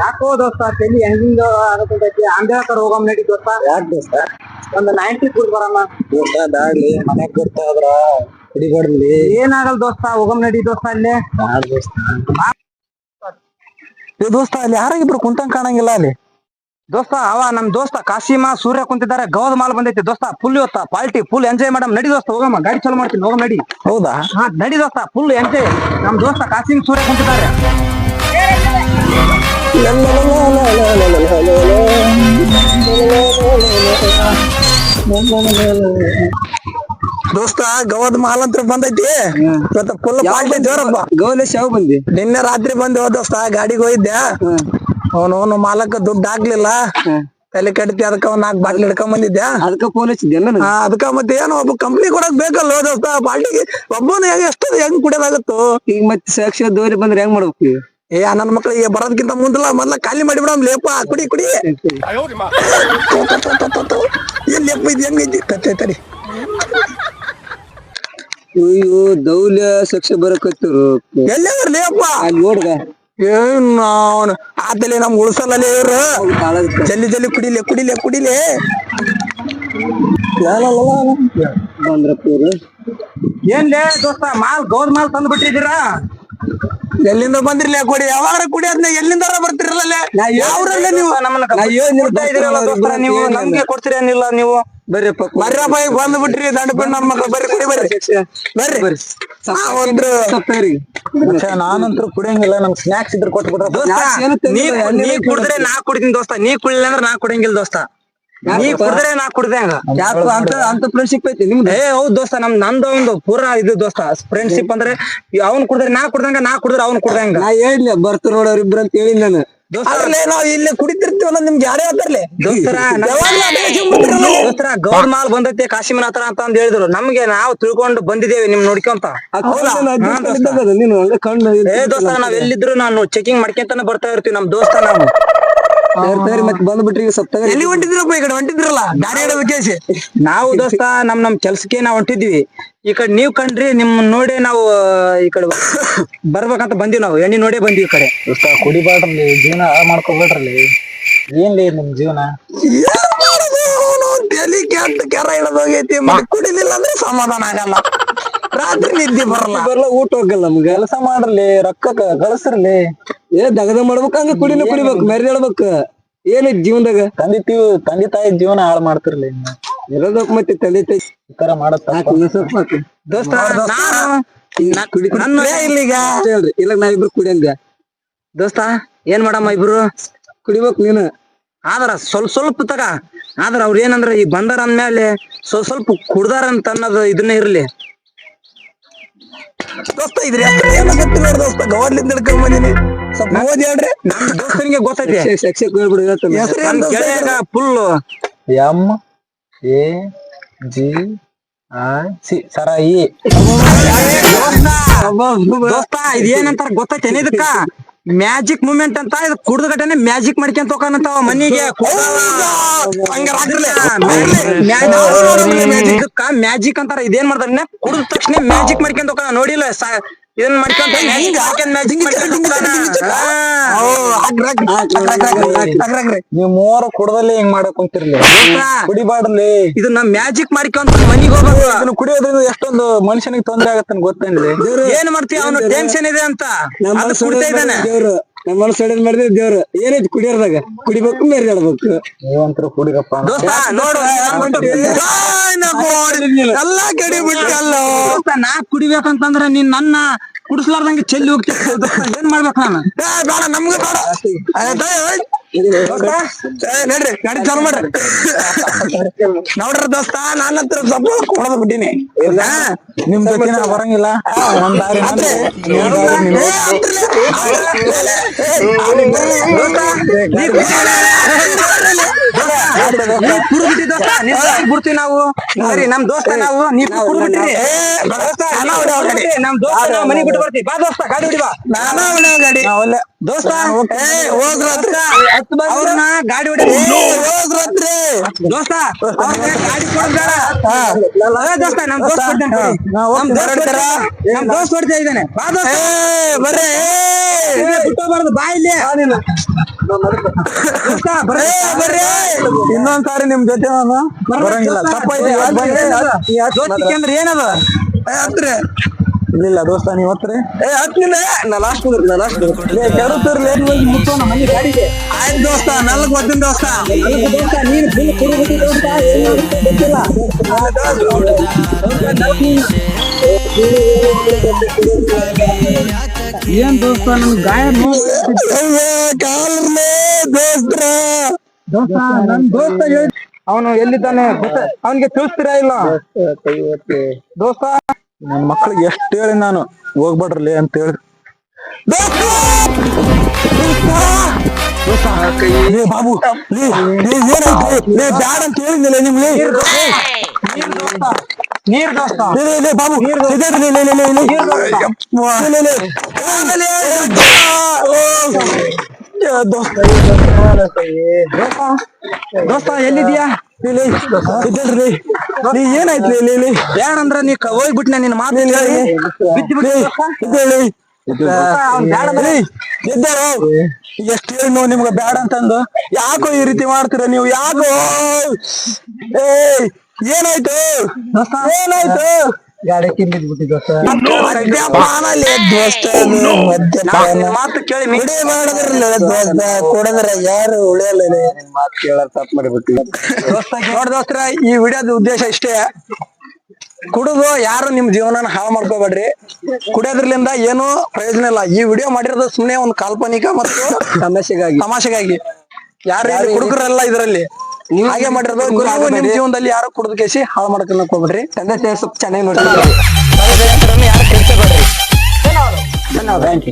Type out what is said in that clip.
ಯಾಕೋ ದೋಸ್ತ ತಲಿ ಹೆಂಗಿಂಗ ಅಂದೇ ಕರ್ ಹೋಗಮ್ ನಡಿ ದೋಸ್ತ. ಯಾಕೆ ದೋಸ್ತ? ಒಂದ್ ನೈಂಟಿ ಕುಡ್ ಬರಮ್ಮ. ದೋಸ್ತ ಬ್ಯಾಡ್ಲಿ ಮನೆಗ್ ಇದ್ರ ಕುಡಿಬಾರ್ದ್ಲಿ. ಏನಾಗಲ್ ದೋಸ್ತ ಹೋಗಮ್ ನಡಿ ದೋಸ್ತ ಅಲ್ಲಿ. ದೋಸ್ತ? ಅಲ್ಲಿ ಯಾರಾಗಿಬ್ರು ಕುಂತಂಗ್ ಕಾಣಂಗಿಲ್ಲ ಅಲ್ಲಿ? ದೋಸ್ತ ಅವ ನಮ್ ದೋಸ್ತ ಕಾಶಿಮ ಸೂರ್ಯ ಕುಂತಿದ್ದಾರೆ ಗೌದ ಮಾಲ್ ಬಂದೈತಿ. ದೋಸ್ತ ಫುಲ್ ಇವತ್ತ ಪಾರ್ಟಿ ಫುಲ್ ಎಂಜಾಯ್ ಮಾಡಮ್. ನಡಿ ದೋಸ್ತ ಹೋಗಮ್ಮ ಗಾಡಿ ಚಲೋ ಮಾಡ್ತೀನಿ ಹೋಗಮ್ ನಡಿ. ಹೌದಾ? ಹಾ ನಡಿ ದೋಸ್ತ ಫುಲ್ ಎಂಜಾಯ್ ನಮ್ ದೋಸ್ತ ಕಾಶಿಮ್ ಸೂರ್ಯ ಕುಂತಿದ್ದಾರೆ. ದೋಸ್ತ ಗವದ್ ಮಾಲ್ ಅಂತ ಬಂದೈತಿ. ಇವತ್ತ ಫುಲ್ ಪಾರ್ಟಿ ಜೋರಪ್ಪ. ಗೌಲೇಶ್ ಯಾವ ಬಂದಿ? ನಿನ್ನೆ ರಾತ್ರಿ ಬಂದೆ ದೋಸ್ತ ಗಾಡಿಗೆ ಹೋಗಿದ್ದೆ. ಅವನು ಮಾಲಕ ದುಡ್ಡು ಹಾಕ್ಲಿಲ್ಲ ತಲೆ ಕೆಡ್ತಿ ಅದಕ್ಕ ಒಂದ್ ನಾಲ್ಕು ಬಾಟ್ಲಿ ಹಿಡ್ಕೊಂಡ್ ಬಂದಿದ್ದೆ ಅದಕ್ಕ ಫೋನ್ ಹಾ ಅದಕ್ಕ ಮತ್ತೆ ಏನು ಒಬ್ಬ ಕಂಪ್ನಿ ಕೊಡಕ್ ಬೇಕಲ್ಲ ದೋಸ್ತ ಪಾರ್ಟಿಗೆ ಒಬ್ಬನ ಹೆಂಗ್ ಎಷ್ಟು ಹೆಂಗ್ ಕುಡಿಯೋದಾಗತ್ತು ಈಗ ಮತ್ತೆ ಸಾಕ್ಷಿ ದೋರಿ ಬಂದ್ರೆ ಹೆಂಗ್ ಮಾಡ್ಬೇಕು ಏ ನನ್ನ ಮಕ್ಳಿಗೆ ಬರೋದಕ್ಕಿಂತ ಮುಂದಲ್ಲ ಮೊದ್ಲ ಖಾಲಿ ಮಾಡಿ ಬಿಡಮ್ ಲೇಪ ಕುಡಿ ಕುಡಿ. ಏನ್ ಲೇಪ ಇದು ಹೆಂಗೈತಿ ತಡಿ ಅಯ್ಯೋ ದೌಲ್ಯ ಸಾಕ್ಷಿ ಬರಕತ್ತಿರು. ಎಲ್ಲಿ ಲೇಪ? ಅಲ್ಲಿ ನೋಡ್ಗ. ಏನ್ ಅವನು? ಆತಲೆ ನಮ್ ಉಳ್ಸಲ್ಲೇ ಇವ್ರು. ಜಲ್ದಿ ಜಲ್ದಿ ಕುಡಿಲೆ ಕುಡಿಲೆ ಕುಡಿಲೆ. ಏನ್ ಲೇ ದೋಸ್ತ ಮಾಲ್ ಗೌರ್ ಮಾಲ್ ತಂದು ಬಿಟ್ಟಿದ್ದೀರಾ? ಎಲ್ಲಿಂದ ಬಂದಿರ್ಲಿ ಕೊಡಿ ಯಾವಾಗ ಕುಡಿಯೋದ್ನ ಎಲ್ಲಿಂದ ಬರ್ತಿರಲ್ಲ ನೀವು ನೀವು ನಮ್ಗೆ ಕೊಡ್ತೀರೇನಿಲ್ಲ ನೀವು? ಬರ್ರಿ ಬರ್ರಪ್ಪ ಈಗ ಬಂದ್ ಬಿಟ್ರಿ ದಂಡ ಬಿಡ್ ನನ್ ಮಕ್ಳು. ಬರ್ರಿ ಕುಡಿ ಬರ್ರಿ. ಬರ್ರಿ. ಆ, ಒಂದ್ರು ನಾನಂತೂ ಕುಡಿಯಂಗಿಲ್ಲ ನಮ್ ಸ್ನಾಕ್ಸ್ ಇದ್ರೆ ಕೊಟ್ಬಿಟ್ರ ನೀ ಕುಡಿದ್ರೆ ನಾ ಕುಡಿತೀನಿ ದೋಸ್ತ. ನೀ ಕುಡಿಲಿಲ್ಲ ಅಂದ್ರೆ ನಾ ಕುಡಿಯಂಗಿಲ್ಲ ದೋಸ್ತ. ನೀ ಕುಡಿದ್ರೆ ನಾ ಕುಡ್ದೆ ಹಂಗ. ಯಾಕೋ ಅಂತ ಅಂತ ಫ್ರೆಂಡ್ಶಿಪ್ ಐತಿ ನಿಮ್ದು? ಏ ಹೌದ್ ದೋಸ್ತ. ನಮ್ ನಂದ ಒಂದು ಪೂರಾ ಇದು ದೋಸ್ತ. ಫ್ರೆಂಡ್ಶಿಪ್ ಅಂದ್ರೆ ಅವ್ನ್ ಕುಡಿದ್ರೆ ನಾ ಕುಡ್ದಂಗ ನಾ ಕುಡಿದ್ರೆ ಅವ್ನ್ ಕುಡ್ದಂಗ. ನಾ ಹೇಳಿ ಬರ್ತು ನೋಡವ್ರ ಇಬ್ರು ಅಂತ ಹೇಳಿ ನಾನು. ಅದ್ರಲ್ಲೇ ನಾವ್ ಇಲ್ಲಿ ಕುಡಿತಿರ್ತೀವಲ್ಲ ನಿಮ್ಗೆ ಯಾರೇ ಹೇಳ್ತಾರಲ್ಲ ದೋಸ್ತರ ದೋಸ್ತರ ಗೌಡ್ ಮಾಲ್ ಬಂದೈತೆ ಕಾಶಿಮನ ಹತ್ರ ಅಂತ ಅಂದ್ ಹೇಳಿದ್ರು. ನಮ್ಗೆ ನಾವು ತಿಳ್ಕೊಂಡು ಬಂದಿದ್ದೇವೆ ನಿಮ್ ನೋಡ್ಕೊಂತ. ಏ ದೋಸ್ತ ನಾವ್ ಎಲ್ಲಿದ್ರು ನಾನು ಚೆಕಿಂಗ್ ಮಾಡ್ಕೊಂತಾನೆ ಬರ್ತಾ ಇರ್ತೀವಿ ನಮ್ ದೋಸ್ತ ನಾವು. ಮತ್ತೆ ಬಂದ್ಬಿಟ್ರಿ ಸ್ವಲ್ಪ ಎಲ್ಲಿ ಹೊಂಟಿದ್ರಪ್ಪ ಈ ಕಡೆ? ಹೊಂಟಿದ್ರಲ್ಲ? ಗಾಡಿ ಕೇಸಿ ನಾವು ದೋಸ್ತ ನಮ್ ನಮ್ ಕೆಲ್ಸಕ್ಕೆ ನಾವ್ ಹೊಂಟಿದ್ವಿ. ಈ ಕಡೆ ನೀವ್ ಕಂಡ್ರಿ ನಿಮ್ ನೋಡಿ ನಾವು ಈ ಕಡೆ ಬರ್ಬೇಕಂತ ಬಂದಿವಿ ನಾವು. ಎಣ್ಣೆ ನೋಡೇ ಬಂದ್ವಿ ಈ ಕಡೆ. ದೋಸ್ತ ಕುಡಿಬಾರ್ದ್ರಲ್ಲಿ ಜೀವನ ಹಾಳ್ ಮಾಡ್ಕೊಬೇಡ್ರಲ್ಲಿ. ಏನ್ಲಿ ನಿಮ್ ಜೀವನ? ತಲಿ ಕೆಟ್ಟ ಕೆರ ಹಿಡಿದು ಹೋಗೈತಿ ಮತ್ತೆ ಕುಡಿಲಿಲ್ಲ ಅಂದ್ರೆ ಸಮಾಧಾನ ಆಗಲ್ಲ. ರಾತ್ರಿ ನಿದ್ದೆ ಬರಲ್ಲ. ಬರಲ್ಲ ಊಟ ಹೋಗಲ್ಲ ನಮ್ಗೆ. ಕೆಲಸ ಮಾಡ್ರಲಿ ರೊಕ್ಕ ಕ- ಏ ದಗದ ಮಾಡ್ಬೇಕು ಹಂಗ ಕುಡಿನ ಕುಡಿಬೇಕು ಮೆರಿ ಹೇಳ್ಬೇಕ. ಏನೈತಿ ಜೀವನದಾಗ? ತಂದೆ ತೀವ್ ತಂದೆ ತಾಯಿ ಜೀವನ ಹಾಳು ಮಾಡ್ತಿರ್ಲಿ. ಇರೋದ ಮತ್ತೆ ತಲೆ ತೈ ಈ ತರ ಮಾಡತ್ತ. ದೋಸ್ತ ನಾ ಇಬ್ರು ನನ್ನ ಇಲ್ಲಿಗ. ಹೇಳ್ರಿ ಇಲ್ಲ ನಾವಿಬ್ರು ಕುಡಿಯಂಗ ದೋಸ್ತ ಏನ್ ಮಾಡಮ್ಮ ಇಬ್ರು? ಕುಡಿಬೇಕು ನೀನು. ಆದ್ರ ಸ್ವಲ್ಪ ಸ್ವಲ್ಪ ತಗ. ಆದ್ರ ಅವ್ರ ಏನಂದ್ರ ಈ ಬಂದಾರ ಅಂದ್ಮೇಲೆ ಸ್ವಲ್ಪ ಸ್ವಲ್ಪ ಕುಡ್ದಾರ ಅಂತ ಅನ್ನೋದು ಇದನ್ನ ಇರ್ಲಿ. ದೋಸ್ತ ಇದ್ರಿ ಗೊತ್ತಿಲ್ಲ ನೋಡ್ ದೋಸ್ತ? ಗವರ್ಲಿಂದ ಹಿಡ್ಕೊಂಡ್ ಬಂದಿನಿ. ಸ್ವಲ್ಪ ಓದಿ ಹೇಳ್ರಿ. ನಮ್ ದೋಸ್ತನಿಗೆ ಗೊತ್ತೈತಿ. ಶಿಕ್ಷಕ ದೋಸ್ತ? Full M A G C ಸರ ಇ ದೋಸ್ತ ಇದ್ ಏನಂತಾರ ಗೊತ್ತೈತೇನ ಇದಕ್ಕ? ಮ್ಯಾಜಿಕ್ ಮೂಮೆಂಟ್ ಅಂತ ಇದು ಕುಡ್ದ ಘಟನೆ ಮ್ಯಾಜಿಕ್ ಮಾಡ್ಕೊಂತ ಹೋಗಂತ ಮನಿಗೆ ಮ್ಯಾಜಿಕ್ ಅಂತಾರ ಇದೇನ್ ಮಾಡ್ತಾರ ಕುಡ್ದ ತಕ್ಷಣ ಮ್ಯಾಜಿಕ್ ಮಾಡ್ಕೊಂತ ಹೋಗ ನೋಡಿಲ್ಲ ಸ- ಇದನ್ ಮಾಡ್ಕೊಂತ ಮ್ಯಾಜಿಕ್ ನೀವ್ ಮೂವರು ಕುಡದಲ್ಲಿ ಹಿಂಗ್ ಮಾಡಕ್ ಕುಂತಿರ್ಲಿ. ಕುಡಿಬಾರ್ಲಿ ಇದನ್ನ ಮ್ಯಾಜಿಕ್ ಮಾಡ್ಕೊಂತ ಮನಿಗ್ ಹೋಗ್ಬೇಕು. ಅದನ್ನ ಕುಡಿಯೋದ್ರಿಂದ ಎಷ್ಟೊಂದು ಮನುಷ್ಯನಿಗೆ ತೊಂದ್ರೆ ಆಗತ್ತೆ ಗೊತ್ತೇನ್ರಿ? ಏನ್ ಮಾಡ್ತೀವಿ ಅವನು ಟೆನ್ಷನ್ ಇದೆ ಅಂತ. ಕುಡಿತಾ ಇದ್ದಾನೆ. ನಮ್ಮ ಮನಸ್ಸು ಸಡನ್ ಮಾಡಿದ್ರೆ ದೇವ್ರು ಏನೈತಿ ಕುಡಿಯೋದಾಗ ಕುಡಿಬೇಕು ಮೇರೆ ಹೇಳ್ಬೇಕು ನೀವಂತರೂ ಕುಡಿರಪ್ಪ ನೋಡು ಎಲ್ಲ ಕಡಿ ಬಿಟ್ಟಲ್ಲ? ನಾ ಕುಡಿಬೇಕಂತಂದ್ರ ನೀನ್ ನನ್ನ ಕುಡಿಸ್ಲಾರ್ದಂಗೆ ಚೆಲ್ಲಿ ಹೋಗ್ತೀನಿ ಏನ್ ಮಾಡ್ಬೇಕು ನಾನು? ಬೇಡ ನಮ್ಗೆ ಬೇಡ. ನಡ್ರಿ ಗಾಡಿ ಚಾಲು ಮಾಡ್ರಿ. ನೋಡ್ರಿ ದೋಸ್ತ ನಾನು ಹತ್ರ ಸ್ವಲ್ಪ ಕೊಡದ್ ಬಿಟ್ಟಿನಿ. ನಿಮ್ ಜೊತೆ ನಾ ಬರಂಗಿಲ್ಲ. ಒಂದ್ ದಾರಿ ಬಿಡ್ತೀವಿ ನಾವು. ಸರಿ ನಮ್ ದೋಸ್ತ ನಾವು ನೀವ್ ಕುಡ್ಬಿಟ್ಟಿ, ನಮ್ ದೋಸ್ತ ಮನಿ ಬಿಟ್ಟು ಬರ್ತೀವಿ. ಬಾ ದೋಸ್ತ ಗಾಡಿ ಹೊಡಿ ಬಾ. ನಾನಾ ಗಾಡಿ. ದೋಸ್ತ ಅವ್ರನ್ನ ಗಾಡಿ ದೋಸ್ತ ಗಾಡಿ ದೋಸ್ತ ನಮ್ ದೋಸ್ತ ಹೊಡ್ತಾನೆ ನಮ್ ದೋಸ್ತ ಹೊಡ್ತಾ ಇದ್ದಾನೆ. ಬಾ ದೋಸ್ತ. ಬರ್ರಿ. ಇಲ್ಲಿ. ದೋಸ್ತ, ಬರ್ರಿ. ಏ, ಬರ್ರಿ. ಇನ್ನೊಂದ್ ಸಾರಿ ನಿಮ್ ಜೊತೆ ನಾನು ಬರಂಗಿಲ್ಲ. ತಪ್ಪಾಯ್ತು ಏನದ? ಹತ್ರಿ. ಇಲ್ಲ ದೋಸ್ತ ನೀವ್ ಹತ್ರಿ? ಏ ಹತ್ತಿಲ್ಲ ನಾ ಲಾಸ್ಟ್ ನಾ ಲಾಸ್ಟ್ ಕೆಡತ್ರಿ ಲೇಟ್ ಮುಟ್ಟೋಣ ಮನೆ ಗಾಡಿಗೆ. ಆಯ್ತು ದೋಸ್ತ ನಾಲ್ಕು ಬರ್ತೀನಿ ದೋಸ್ತ. ದೋಸ್ತ ನೀನು ಫುಲ್ ದೋಸ್ತ ಏನು ಗೊತ್ತಿಲ್ಲ. ಏನ್ ದೋಸ್ತ ನನ್ ಗಾಯ ಕಾಲರ್ಲೆ ದೋಸ್ತ್ರ. ದೋಸ್ತ ನನ್ ದೋಸ್ತ ಅವನು ಎಲ್ಲಿದ್ದಾನೆ ಅವನಿಗೆ ತಿಳಿಸ್ತೀರಾ ಇಲ್ಲ? ದೋಸ್ತ ನನ್ ಮಕ್ಳಿಗೆ ಎಷ್ಟು ಹೇಳಿ ನಾನು ಹೋಗ್ಬೇಡ್ರಲಿ ಅಂತ ಹೇಳಿ! ಬಾಬು ಬ್ಯಾಡ ಅಂತ ಹೇಳಿದ್ನಲ್ಲ ನಿಮ್ಗೆ? ನೀರ್ ಬಾಬು ದೋಸ್ತ. ಎಲ್ಲಿದ್ಯಾ ಲೇ ಲೇ ಇದೇನ್ರಿ ಲೇ. ಲೇ ಏನಾಯ್ತು ಲೇ ಲೇ ಲೇ? ಏನಂದ್ರ ನೀ ಕ- ಹೋಗ್ಬಿಟ್ನ ನಿನ್ನ ಮಾತು ಹೇಳಿ ಇದ್ದೇಳಿ ಅಂದ್ರೆ ಎಷ್ಟು ಹೇಳಿ ನಾವು ನಿಮ್ಗೆ ಬ್ಯಾಡ ಅಂತಂದು. ಯಾಕೋ ಈ ರೀತಿ ಮಾಡ್ತೀರ ನೀವು? ಯಾಕೋ? ಏ ಏನಾಯ್ತು? ಏನಾಯ್ತು? ಗಾಡಿ ಕಿಂಬಿದ್ ಬಿಟ್ಟಿ ದೋಸ್ತ ಮದ್ಯಪಾನ ಲೇ ದೋಸ್ತ ಅದು, ನಾವ್ ಮದ್ಯಪಾನ ನಿನ್ ಮಾತು ಕೇಳಿ ಮೀ- ಕುಡಿ ಮಾಡಿದ್ರಲ್ಲ ದೋಸ್ತ ಕುಡಿದ್ರ ಯಾರು ಉಳಿಯಲ್ಲ ಮಾತು ಕೇಳಕ್ ತಪ್ಪು ನೋಡ್ ದೋಸ್ತರ ಈ ವಿಡಿಯೋದ ಉದ್ದೇಶ ಇಷ್ಟೇ. ಕುಡಿದು ಯಾರು ನಿಮ್ ಜೀವನನ ಹಾಳು ಮಾಡ್ಕೋಬೇಡ್ರಿ. ಕುಡಿಯೋದ್ರಲಿಂದ ಏನು ಪ್ರಯೋಜನ ಇಲ್ಲ. ಈ ವಿಡಿಯೋ ಮಾಡಿರೋದು ಸುಮ್ನೆ ಒಂದು ಕಾಲ್ಪನಿಕ ಮತ್ತು ತಮಾಷೆಗಾಗಿ. ತಮಾಷೆಗಾಗಿ. ಯಾರು ಕುಡುಕರಲ್ಲ ಇದರಲ್ಲಿ? ಹಾಗೆ ಮಾಡಿರೋದು ನಿಮ್ ಜೀವನದಲ್ಲಿ ಯಾರು ಕುಡಿದ ಕೇಸಿ ಹಾಳು ಹೋಗ್ಬೇಡ್ರಿ. ತಂದೆ ತಾಯಿ ಸ್ವಲ್ಪ ಚೆನ್ನಾಗಿ ನೋಡಿ ಯಾರು ಕೆಡ್ಸಬೇಡ್ರಿ ಧನ್ಯವಾದ ಥ್ಯಾಂಕ್ ಯು